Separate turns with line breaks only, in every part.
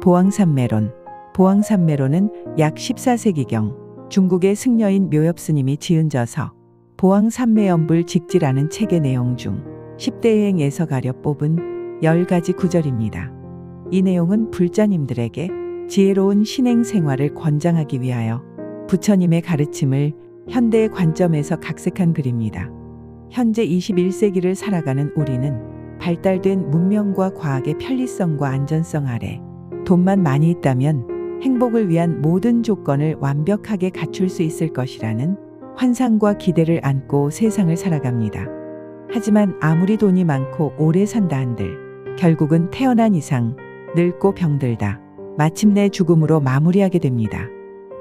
보왕산매론. 보왕산매론은 약 14세기경 중국의 승려인 묘엽스님이 지은 저서 보왕산매연불 직지라는 책의 내용 중 10대행에서 가려 뽑은 10가지 구절입니다. 이 내용은 불자님들에게 지혜로운 신행 생활을 권장하기 위하여 부처님의 가르침을 현대의 관점에서 각색한 글입니다. 현재 21세기를 살아가는 우리는 발달된 문명과 과학의 편리성과 안전성 아래 돈만 많이 있다면 행복을 위한 모든 조건을 완벽하게 갖출 수 있을 것이라는 환상과 기대를 안고 세상을 살아갑니다. 하지만 아무리 돈이 많고 오래 산다 한들 결국은 태어난 이상 늙고 병들다 마침내 죽음으로 마무리하게 됩니다.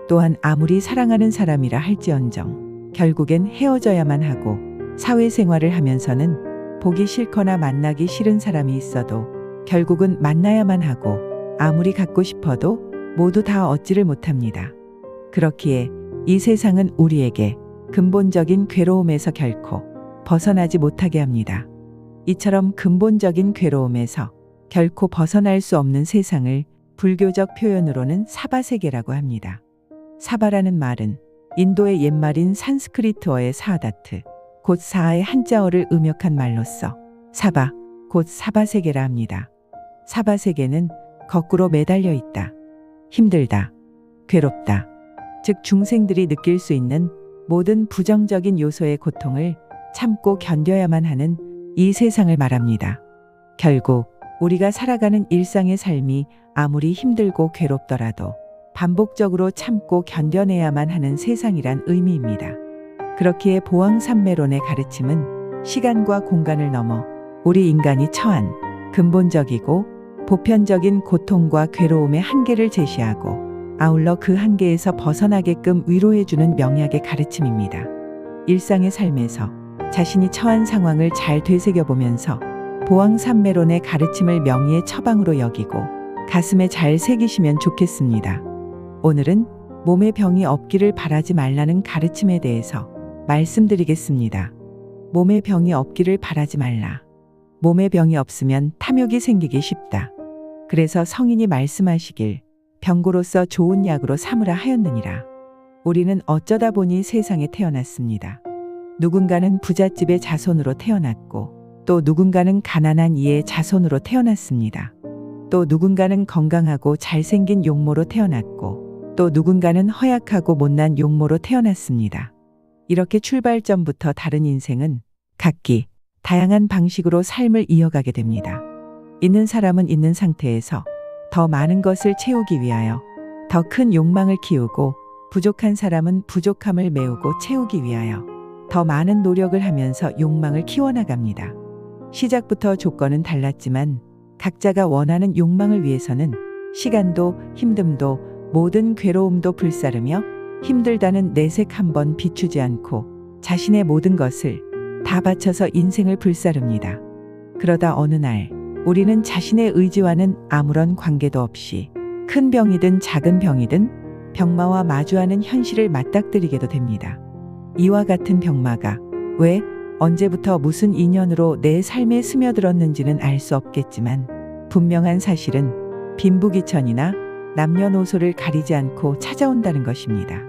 또한 아무리 사랑하는 사람이라 할지언정 결국엔 헤어져야만 하고 사회생활을 하면서는 보기 싫거나 만나기 싫은 사람이 있어도 결국은 만나야만 하고 아무리 갖고 싶어도 모두 다 얻지를 못합니다. 그렇기에 이 세상은 우리에게 근본적인 괴로움에서 결코 벗어나지 못하게 합니다. 이처럼 근본적인 괴로움에서 결코 벗어날 수 없는 세상을 불교적 표현으로는 사바세계라고 합니다. 사바라는 말은 인도의 옛말인 산스크리트어의 사다트, 곧 사의 한자어를 음역한 말로써 사바, 곧 사바세계라 합니다. 사바세계는 거꾸로 매달려 있다. 힘들다. 괴롭다. 즉 중생들이 느낄 수 있는 모든 부정적인 요소의 고통을 참고 견뎌야만 하는 이 세상을 말합니다. 결국 우리가 살아가는 일상의 삶이 아무리 힘들고 괴롭더라도 반복적으로 참고 견뎌내야만 하는 세상이란 의미입니다. 그렇기에 보왕산매론의 가르침은 시간과 공간을 넘어 우리 인간이 처한 근본적이고 보편적인 고통과 괴로움의 한계를 제시하고 아울러 그 한계에서 벗어나게끔 위로해주는 명약의 가르침입니다. 일상의 삶에서 자신이 처한 상황을 잘 되새겨보면서 보왕산매론의 가르침을 명의의 처방으로 여기고 가슴에 잘 새기시면 좋겠습니다. 오늘은 몸에 병이 없기를 바라지 말라는 가르침에 대해서 말씀드리겠습니다. 몸에 병이 없기를 바라지 말라. 몸에 병이 없으면 탐욕이 생기기 쉽다. 그래서 성인이 말씀하시길 병고로서 좋은 약으로 삼으라 하였느니라. 우리는 어쩌다 보니 세상에 태어났습니다. 누군가는 부잣집의 자손으로 태어났고 또 누군가는 가난한 이의 자손으로 태어났습니다. 또 누군가는 건강하고 잘생긴 용모로 태어났고 또 누군가는 허약하고 못난 용모로 태어났습니다. 이렇게 출발점부터 다른 인생은 각기 다양한 방식으로 삶을 이어가게 됩니다. 있는 사람은 있는 상태에서 더 많은 것을 채우기 위하여 더 큰 욕망을 키우고 부족한 사람은 부족함을 메우고 채우기 위하여 더 많은 노력을 하면서 욕망을 키워나갑니다. 시작부터 조건은 달랐지만 각자가 원하는 욕망을 위해서는 시간도 힘듦도 모든 괴로움도 불사르며 힘들다는 내색 한 번 비추지 않고 자신의 모든 것을 다 바쳐서 인생을 불사릅니다. 그러다 어느 날 우리는 자신의 의지와는 아무런 관계도 없이 큰 병이든 작은 병이든 병마와 마주하는 현실을 맞닥뜨리게도 됩니다. 이와 같은 병마가 왜 언제부터 무슨 인연으로 내 삶에 스며들었는지는 알 수 없겠지만 분명한 사실은 빈부귀천이나 남녀노소를 가리지 않고 찾아온다는 것입니다.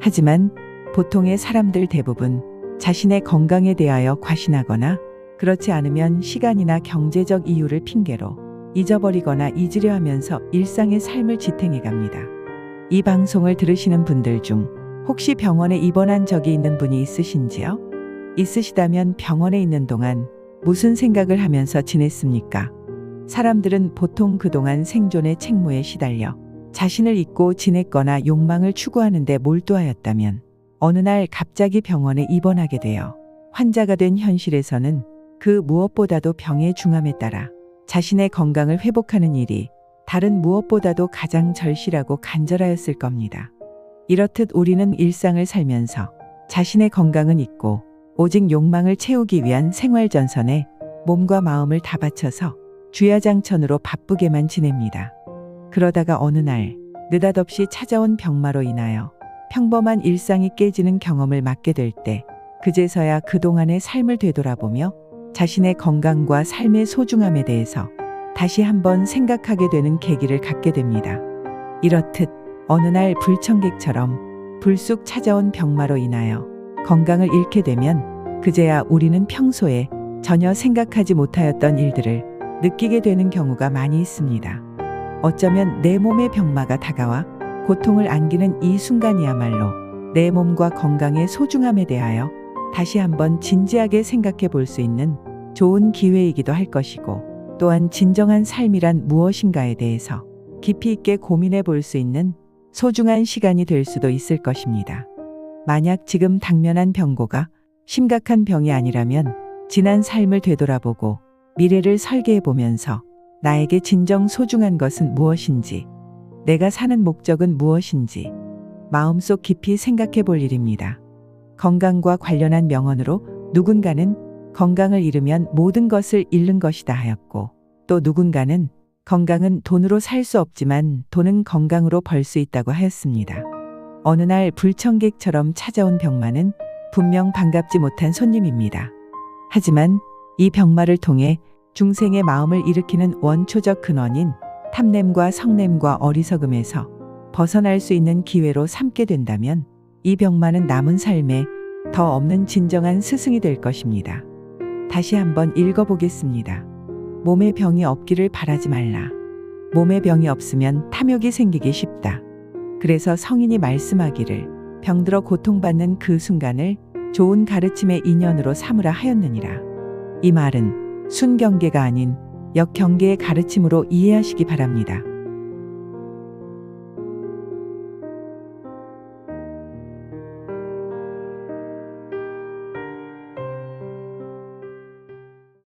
하지만 보통의 사람들 대부분 자신의 건강에 대하여 과신하거나 그렇지 않으면 시간이나 경제적 이유를 핑계로 잊어버리거나 잊으려 하면서 일상의 삶을 지탱해 갑니다. 이 방송을 들으시는 분들 중 혹시 병원에 입원한 적이 있는 분이 있으신지요? 있으시다면 병원에 있는 동안 무슨 생각을 하면서 지냈습니까? 사람들은 보통 그동안 생존의 책무에 시달려 자신을 잊고 지냈거나 욕망을 추구하는데 몰두하였다면 어느 날 갑자기 병원에 입원하게 되어 환자가 된 현실에서는 그 무엇보다도 병의 중함에 따라 자신의 건강을 회복하는 일이 다른 무엇보다도 가장 절실하고 간절하였을 겁니다. 이렇듯 우리는 일상을 살면서 자신의 건강은 있고 오직 욕망을 채우기 위한 생활 전선에 몸과 마음을 다 바쳐서 주야장천으로 바쁘게만 지냅니다. 그러다가 어느 날 느닷없이 찾아온 병마로 인하여 평범한 일상이 깨지는 경험을 맞게 될 때 그제서야 그동안의 삶을 되돌아보며 자신의 건강과 삶의 소중함에 대해서 다시 한번 생각하게 되는 계기를 갖게 됩니다. 이렇듯 어느 날 불청객처럼 불쑥 찾아온 병마로 인하여 건강을 잃게 되면 그제야 우리는 평소에 전혀 생각하지 못하였던 일들을 느끼게 되는 경우가 많이 있습니다. 어쩌면 내 몸의 병마가 다가와 고통을 안기는 이 순간이야말로 내 몸과 건강의 소중함에 대하여 다시 한번 진지하게 생각해 볼 수 있는 좋은 기회이기도 할 것이고 또한 진정한 삶이란 무엇인가에 대해서 깊이 있게 고민해 볼 수 있는 소중한 시간이 될 수도 있을 것입니다. 만약 지금 당면한 병고가 심각한 병이 아니라면 지난 삶을 되돌아보고 미래를 설계해 보면서 나에게 진정 소중한 것은 무엇인지, 내가 사는 목적은 무엇인지 마음속 깊이 생각해 볼 일입니다. 건강과 관련한 명언으로 누군가는 건강을 잃으면 모든 것을 잃는 것이다 하였고 또 누군가는 건강은 돈으로 살 수 없지만 돈은 건강으로 벌 수 있다고 하였습니다. 어느 날 불청객처럼 찾아온 병마는 분명 반갑지 못한 손님입니다. 하지만 이 병마를 통해 중생의 마음을 일으키는 원초적 근원인 탐냄과 성냄과 어리석음에서 벗어날 수 있는 기회로 삼게 된다면 이 병마는 남은 삶에 더 없는 진정한 스승이 될 것입니다. 다시 한번 읽어보겠습니다. 몸에 병이 없기를 바라지 말라. 몸에 병이 없으면 탐욕이 생기기 쉽다. 그래서 성인이 말씀하기를 병들어 고통받는 그 순간을 좋은 가르침의 인연으로 삼으라 하였느니라. 이 말은 순경계가 아닌 역경계의 가르침으로 이해하시기 바랍니다.